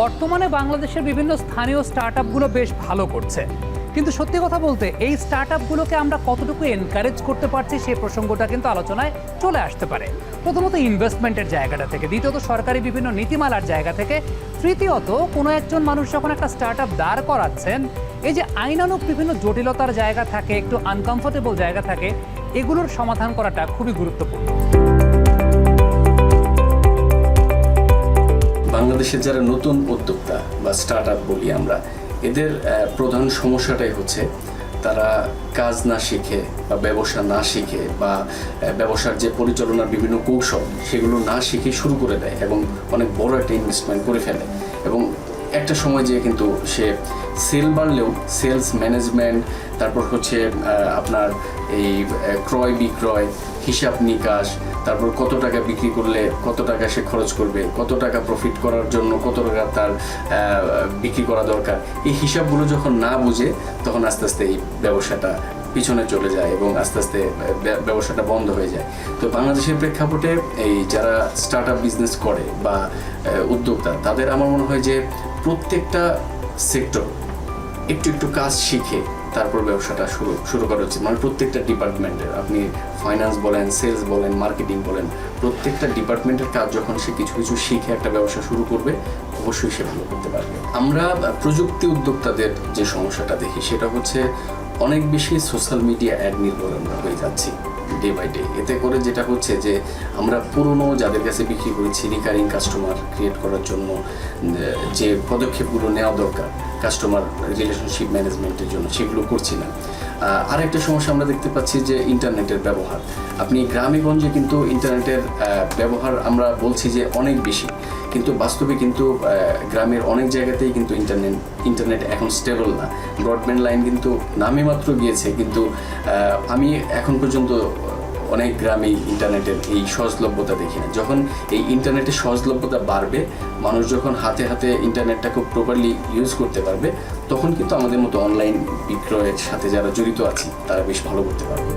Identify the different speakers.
Speaker 1: বর্তমানে বাংলাদেশের বিভিন্ন স্থানীয় স্টার্ট আপগুলো বেশ ভালো করছে। কিন্তু সত্যি কথা বলতে, এই স্টার্ট আপগুলোকে আমরা কতটুকু এনকারেজ করতে পারছি সেই প্রসঙ্গটা কিন্তু আলোচনায় চলে আসতে পারে। প্রথমত ইনভেস্টমেন্টের জায়গাটা থেকে, দ্বিতীয়ত সরকারি বিভিন্ন নীতিমালার জায়গা থেকে, তৃতীয়ত কোনো একজন মানুষ যখন একটা স্টার্ট আপ দাঁড় করাচ্ছেন, এই যে আইনানুক বিভিন্ন জটিলতার জায়গা থাকে, একটু আনকমফোর্টেবল জায়গা থাকে, এগুলোর সমাধান করাটা খুবই গুরুত্বপূর্ণ।
Speaker 2: বাংলাদেশের যারা নতুন উদ্যোক্তা বা স্টার্ট আপ বলি আমরা, এদের প্রধান সমস্যাটাই হচ্ছে তারা কাজ না শিখে বা ব্যবসা না শিখে বা ব্যবসার যে পরিচালনার বিভিন্ন কৌশল সেগুলো না শিখে শুরু করে দেয় এবং অনেক বড় একটা ইনভেস্টমেন্ট করে ফেলে। এবং একটা সময় যে কিন্তু সে সেল বাড়লেও সেলস ম্যানেজমেন্ট, তারপর হচ্ছে আপনার এই ক্রয় বিক্রয়, হিসাব নিকাশ, তারপর কত টাকা বিক্রি করলে কত টাকা সে খরচ করবে, কত টাকা প্রফিট করার জন্য কত টাকা তার বিক্রি করা দরকার, এই হিসাবগুলো যখন না বুঝে, তখন আস্তে আস্তে এই ব্যবসাটা পিছনে চলে যায় এবং আস্তে আস্তে ব্যবসাটা বন্ধ হয়ে যায়। তো বাংলাদেশের প্রেক্ষাপটে এই যারা স্টার্ট আপ বিজনেস করে বা উদ্যোক্তা, তাদের আমার মনে হয় যে প্রত্যেকটা সেক্টর একটু একটু কাজ শিখে তারপর ব্যবসাটা শুরু শুরু করা উচিত। মানে প্রত্যেকটা ডিপার্টমেন্টের, আপনি ফাইন্যান্স বলেন সেলস বলেন মার্কেটিং বলেন, প্রত্যেকটা ডিপার্টমেন্টের কাজ যখন সে কিছু কিছু শিখে একটা ব্যবসা শুরু করবে, অবশ্যই সে ভালো করতে পারবে। আমরা প্রযুক্তি উদ্যোক্তাদের যে সমস্যাটা দেখি, সেটা হচ্ছে অনেক বেশি সোশ্যাল মিডিয়া অ্যাড নির্ভর আমরা হয়ে যাচ্ছি। ডে বাই ডে এতে করে যেটা হচ্ছে যে আমরা পুরনো যাদের কাছে বিক্রি করেছি রিকারিং কাস্টমার ক্রিয়েট করার জন্য যে পদক্ষেপগুলো নেওয়া দরকার কাস্টমার রিলেশনশিপ ম্যানেজমেন্টের জন্য সেগুলো করছি না। আহ, আরেকটা সমস্যা আমরা দেখতে পাচ্ছি যে ইন্টারনেটের ব্যবহার। আপনি গ্রামেগঞ্জে কিন্তু ইন্টারনেটের ব্যবহার আমরা বলছি যে অনেক বেশি। কিন্তু বাস্তবে কিন্তু গ্রামের অনেক জায়গাতেই কিন্তু ইন্টারনেট ইন্টারনেট এখন স্টেবল না। ব্রডব্যান্ড লাইন কিন্তু নামে মাত্র গিয়েছে কিন্তু আমি এখন পর্যন্ত অনেক গ্রামেই ইন্টারনেটের এই সহজলভ্যতা দেখি না। যখন এই ইন্টারনেটের সহজলভ্যতা বাড়বে, মানুষ যখন হাতে হাতে ইন্টারনেটটা খুব প্রপারলি ইউজ করতে পারবে, তখন কিন্তু আমাদের মতো অনলাইন বিক্রয়ের সাথে যারা জড়িত আছে, তারা বেশ ভালো করতে পারবে।